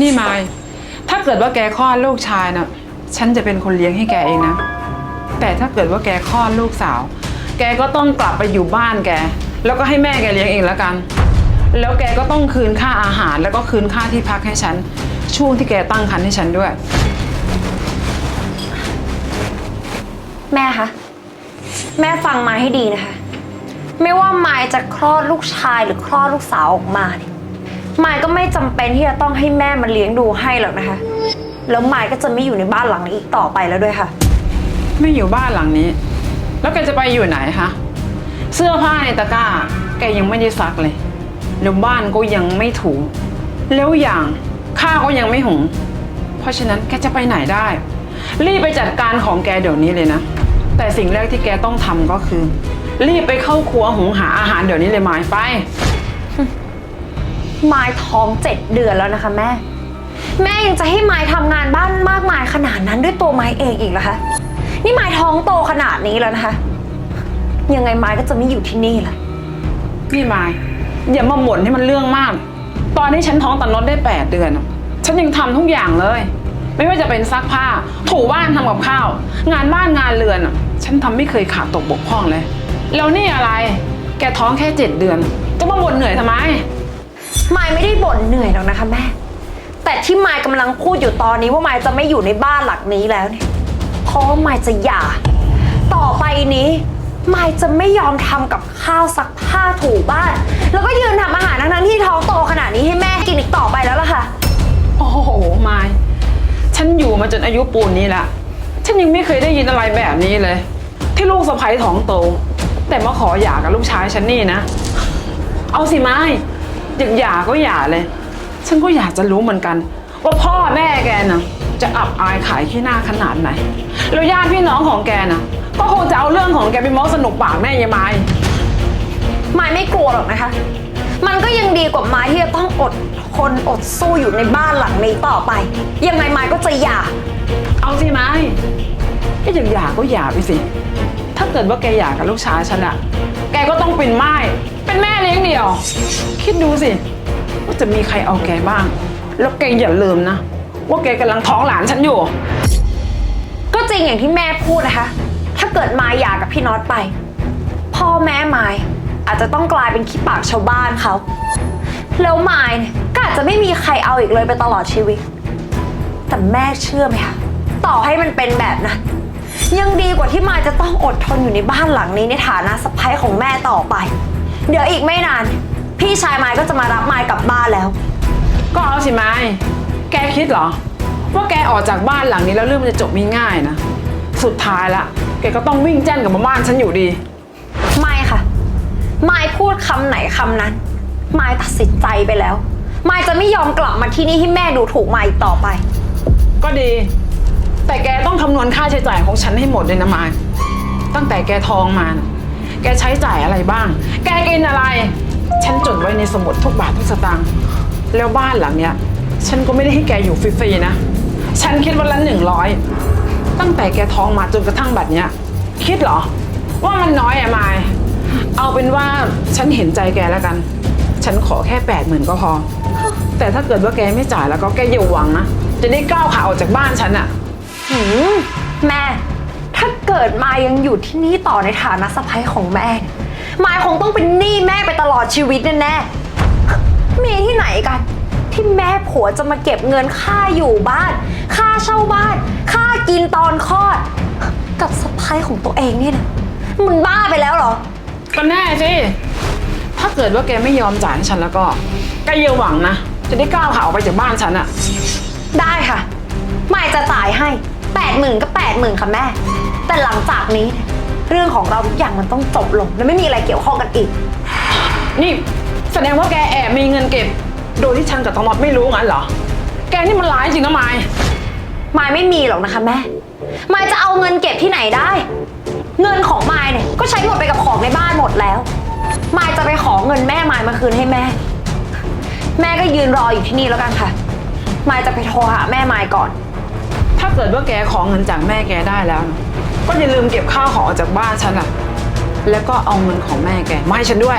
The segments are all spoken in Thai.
นี่มายถ้าเกิดว่าแกคลอดลูกชายนะฉันจะเป็นคนเลี้ยงให้แกเองนะ แต่ถ้าเกิดว่าแกคลอดลูกสาว แกก็ต้องกลับไปอยู่บ้านแก แล้วก็ให้แม่แกเลี้ยงเองแล้วกัน แล้วแกก็ต้องคืนค่าอาหาร แล้วก็คืนค่าที่พักให้ฉัน ช่วงที่แกตั้งครรภ์ให้ฉันด้วย แม่คะ แม่ฟังมาให้ดีนะคะ ไม่ว่ามายจะคลอดลูกชายหรือคลอดลูกสาวออกมาเนี่ย มายก็ไม่จำเป็นที่จะต้องให้แม่มาเลี้ยงดูให้หรอกนะคะ แล้วมายก็จะไม่อยู่ในบ้านหลังนี้อีกต่อไปแล้วด้วยค่ะ ไม่อยู่บ้านหลังนี้ แล้วแกจะไปอยู่ไหนคะ เสื้อผ้าในตะกร้า แกยังไม่ได้ซักเลย แล้วบ้านก็ยังไม่ถู แล้วอย่างข้าวก็ยังไม่หุง เพราะฉะนั้นแกจะไปไหนได้ รีบไปจัดการของแกเดี๋ยวนี้เลยนะ แต่สิ่งแรกที่แกต้องทำก็คือ รีบไปเข้าครัวหุงหาอาหารเดี๋ยวนี้เลยมายไป มายท้องเจ็ดเดือนแล้วนะคะแม่ แม่ยังจะให้มายทำงานบ้านมากมายขนาดนั้นด้วยตัวมายเองอีกเหรอคะ นี่มายท้องโตขนาดนี้แล้วนะคะ ยังไงมายก็จะไม่อยู่ที่นี่ละพี่มายอย่ามาบ่นให้มันเรื่องมาก ตอนที่ฉันท้องตอนนดได้8เดือน ฉันยังทำทุกอย่างเลย ไม่ว่าจะเป็นซักผ้า ถูบ้านทำกับข้าว งานบ้านงานเรือนฉันทำไม่เคยขาดตกบกพร่องเลย แล้วนี่อะไร แกท้องแค่เจ็ดเดือน จะมาบ่นเหนื่อยทำไม มายไม่ได้บ่นเหนื่อยหรอกนะคะแม่ แต่ที่มายกำลังพูดอยู่ตอนนี้ว่ามายจะไม่อยู่ในบ้านหลังนี้แล้วเนี่ยเพราะว่ามายจะหย่า ต่อไปนี้มายจะไม่ยอมทำกับข้าวซักผ้าถูบ้าน แล้วก็ยืนทำอาหารทั้งๆที่ท้องโตขนาดนี้ให้แม่กินอีกต่อไปแล้วล่ะค่ะ โอ้โหมายฉันอยู่มาจนอายุปูนนี้ละ ฉันยังไม่เคยได้ยินอะไรแบบนี้เลย ที่ลูกสะใภ้ท้องโต แต่มาขอหย่ากับลูกชายฉันนี่นะ เอาสิไม้ อยากหย่าก็หย่าเลย ฉันก็อยากจะรู้เหมือนกัน ว่าพ่อแม่แกน่ะ จะอับอายขายขี้หน้าขนาดไหน แล้วญาติพี่น้องของแกน่ะ ก็คงจะเอาเรื่องของแกไปเมาสนุกปากแม่ยายไม้ มายไม่กลัวหรอกนะคะ มันก็ยังดีกว่ามายที่จะต้องอดทนอดสู้อยู่ในบ้านหลังนี้ต่อไป ยังไงมายก็จะหย่า เอาสิไม้ถ้าอยากหย่าก็หย่าไปสิ ถ้าเกิดว่าแกหย่ากับลูกชายฉันอะแกก็ต้องเป็นไม้เป็นแม่เลี้ยงเดี่ยว คิดดูสิ ว่าจะมีใครเอาแกบ้าง แล้วแกอย่าลืมนะ ว่าแกกำลังท้องหลานฉันอยู่ ก็จริงอย่างที่แม่พูดนะคะ ถ้าเกิดมายหย่ากับพี่น็อตไป พ่อแม่มายอาจจะต้องกลายเป็นขี้ปากชาวบ้านเขา แล้วมายเนี่ยก็อาจจะไม่มีใครเอาอีกเลยไปตลอดชีวิต แต่แม่เชื่อไหมคะ ต่อให้มันเป็นแบบนั้น ยังดีกว่าที่มายจะต้องอดทนอยู่ในบ้านหลังนี้ในฐานะสะใภ้ของแม่ต่อไป เดี๋ยวอีกไม่นาน พี่ชายมายก็จะมารับมายกลับบ้านแล้ว ก็เอาสิไม้แกคิดเหรอ ว่าแกออกจากบ้านหลังนี้แล้วเรื่องมันจะจบง่ายๆนะ สุดท้ายละแกก็ต้องวิ่งแจ้นกลับมาบ้านฉันอยู่ดี ไม่ค่ะ มายพูดคำไหนคำนั้น มายตัดสินใจไปแล้ว มายจะไม่ยอมกลับมาที่นี่ให้แม่ดูถูกมายอีกต่อไป ก็ดี แต่แกต้องคำนวณค่าใช้จ่ายของฉันให้หมดเลยนะมายตั้งแต่แกท้องมา แกใช้จ่ายอะไรบ้าง แกกินอะไร ฉันจดไว้ในสมุดทุกบาททุกสตางค์แล้วบ้านหลังเนี้ย ฉันก็ไม่ได้ให้แกอยู่ฟรีๆนะ ฉันคิดวันละหนึ่งร้อยตั้งแต่แกท้องมาจนกระทั่งบัดเนี้ย คิดเหรอ ว่ามันน้อยอะมาย เอาเป็นว่าฉันเห็นใจแกแล้วกัน ฉันขอแค่แปดหมื่นก็พอ แต่ถ้าเกิดว่าแกไม่จ่ายแล้วก็แกอย่าหวังนะ จะได้ก้าวขาออกจากบ้านฉันอะ หืมแม่ ถ้าเกิดมายยังอยู่ที่นี่ต่อในฐานะสะใภ้ของแม่เนี่ยมายคงต้องเป็นหนี้แม่ไปตลอดชีวิตแน่ๆมีที่ไหนกัน ที่แม่ผัวจะมาเก็บเงินค่าอยู่บ้าน ค่าเช่าบ้าน ค่ากินตอนคลอด กับสะใภ้ของตัวเองเนี่ยนะมันบ้าไปแล้วเหรอ ก็แน่สิถ้าเกิดว่าแกไม่ยอมจ่ายให้ฉันแล้วก็แกอย่าหวังนะ จะได้ก้าวขาออกไปจากบ้านฉันอะได้ค่ะ มายจะจ่ายให้ แปดหมื่นก็แปดหมื่นค่ะแม่ แต่หลังจากนี้เนี่ยเรื่องของเราทุกอย่างมันต้องจบลงและไม่มีอะไรเกี่ยวข้องกันอีก นี่แสดงว่าแกแอบมีเงินเก็บ โดยที่ฉันกับตองนอดไม่รู้งั้นเหรอ แกนี่มันร้ายจริงนะไมายมายไม่มีหรอกนะคะแม่ มายจะเอาเงินเก็บที่ไหนได้ เงินของมายเนี่ยก็ใช้หมดไปกับของในบ้านหมดแล้ว มายจะไปขอเงินแม่มายมาคืนให้แม่ แม่ก็ยืนรออยู่ที่นี่แล้วกันค่ะ มายจะไปโทรหาแม่มายก่อน ถ้าเกิดว่าแกขอเงินจากแม่แกได้แล้ว ก็อย่าลืมเก็บข้าวของออกจากบ้านฉันอะแล้วก็เอาเงินของแม่แกมาให้ฉันด้วย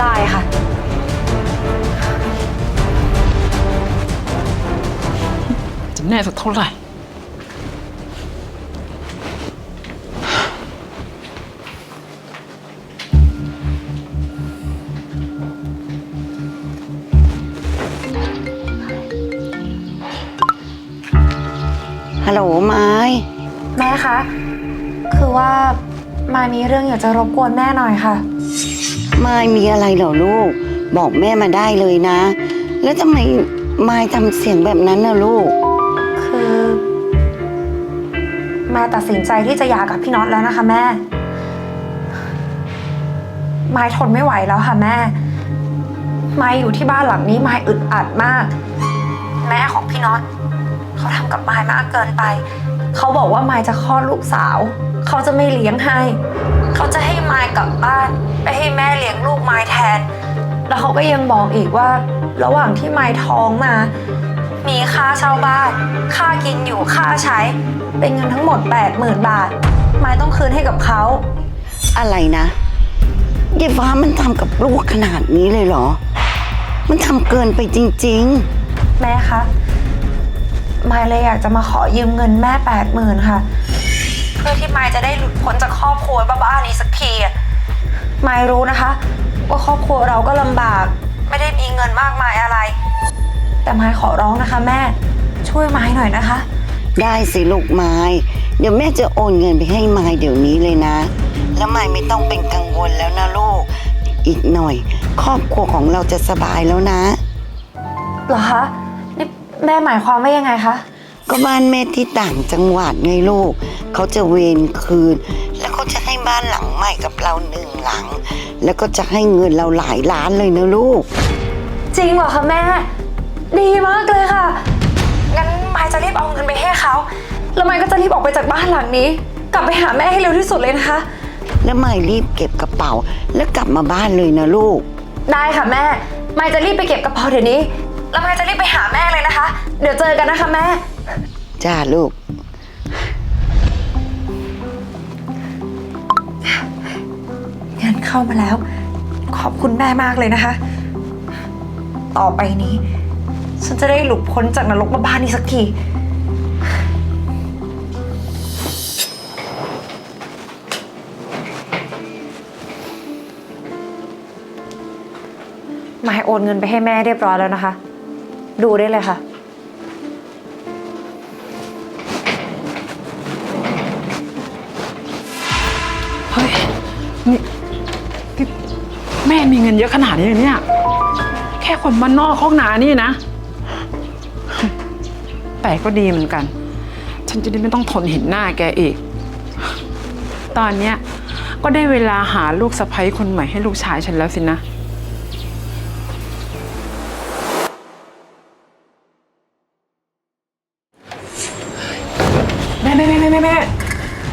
ได้ค่ะ จะแน่สักเท่าไหร่ ฮัลโหลไม้แม่คะ คือว่ามายมีเรื่องอยากจะรบกวนแม่หน่อยค่ะ ไม้มีอะไรเหรอลูก บอกแม่มาได้เลยนะ แล้วทำไมไม้ทำเสียงแบบนั้นนะลูก คือมายตัดสินใจที่จะหย่ากับพี่น็อตแล้วนะคะแม่มายทนไม่ไหวแล้วค่ะแม่มายอยู่ที่บ้านหลังนี้มายอึดอัดมาก แม่ของพี่น็อต เขาทำกับมายมากเกินไป เขาบอกว่ามายจะคลอดลูกสาว เขาจะไม่เลี้ยงให้ เขาจะให้มายกลับบ้านไปให้แม่เลี้ยงลูกมายแทน แล้วเขาก็ยังบอกอีกว่า ระหว่างที่มายท้องมา มีค่าเช่าบ้าน ค่ากินอยู่ค่าใช้ เป็นเงินทั้งหมด 80,000 บาท มายต้องคืนให้กับเขา อะไรนะยายฟ้ามันทำกับลูกขนาดนี้เลยเหรอ มันทำเกินไปจริงแม่คะ มายเลยอยากจะมาขอยืมเงินแม่80,000ค่ะ เพื่อที่มายจะได้หลุดพ้นจากครอบครัวบ้าๆนี้สักทีอะมายรู้นะคะ ว่าครอบครัวเราก็ลำบาก ไม่ได้มีเงินมากมายอะไร แต่มายขอร้องนะคะ แม่ช่วยมายหน่อยนะคะๆได้สิลูกไม้ เดี๋ยวแม่จะโอนเงินไปให้ไม้เดี๋ยวนี้เลยนะ แล้วไม้ไม่ต้องเป็นกังวลแล้วนะลูก อีกหน่อย ครอบครัวของเราจะสบายแล้วนะ เหรอคะนี่ แม่หมายความว่ายังไงคะ ก็บ้านแม่ที่ต่างจังหวัดไงลูก เขาจะเวรคืน แล้วเขาจะให้บ้านหลังใหม่กับเราหนึ่งหลัง แล้วก็จะให้เงินเราหลายล้านเลยนะลูก จริงเหรอคะแม่ ดีมากเลยค่ะ งั้นมายจะรีบเอาเงินไปให้เขา แล้วมายก็จะรีบออกไปจากบ้านหลังนี้ กลับไปหาแม่ให้เร็วที่สุดเลยนะคะ แล้วไม่รีบเก็บกระเป๋า แล้วกลับมาบ้านเลยนะลูก ได้ค่ะแม่ มายจะรีบไปเก็บกระเป๋าเดี๋ยวนี้แล้วมายจะรีบไปหาแม่เลยนะคะ เดี๋ยวเจอกันนะคะแม่ จ้าลูกเงินเข้ามาแล้ว ขอบคุณแม่มากเลยนะคะ ต่อไปนี้ ฉันจะได้หลุดพ้นจากนรกบ้านๆนี้สักที มายโอนเงินไปให้แม่เรียบร้อยแล้วนะคะ ดูได้เลยค่ะ เฮ้ย นี่นี่แม่มีเงินเยอะขนาดนี้เลยเนี่ย แค่คนมานนอกห้องนานี่นะ แต่ก็ดีเหมือนกัน ฉันจะได้ไม่ต้องทนเห็นหน้าแกอีก ตอนเนี้ยก็ได้เวลาหาลูกสะใภ้คนใหม่ให้ลูกชายฉันแล้วสินะ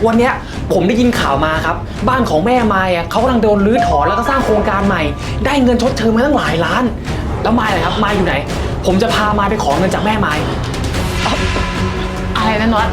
วันเนี้ยผมได้ยินข่าวมาครับ บ้านของแม่มายอะเขากำลังโดนรื้อถอนแล้วก็สร้างโครงการใหม่ ได้เงินชดเชยมาตั้งหลายล้าน แล้วมายล่ะครับมายอยู่ไหน ผมจะพามายไปขอเงินจากแม่มาย อะไรนะน็อต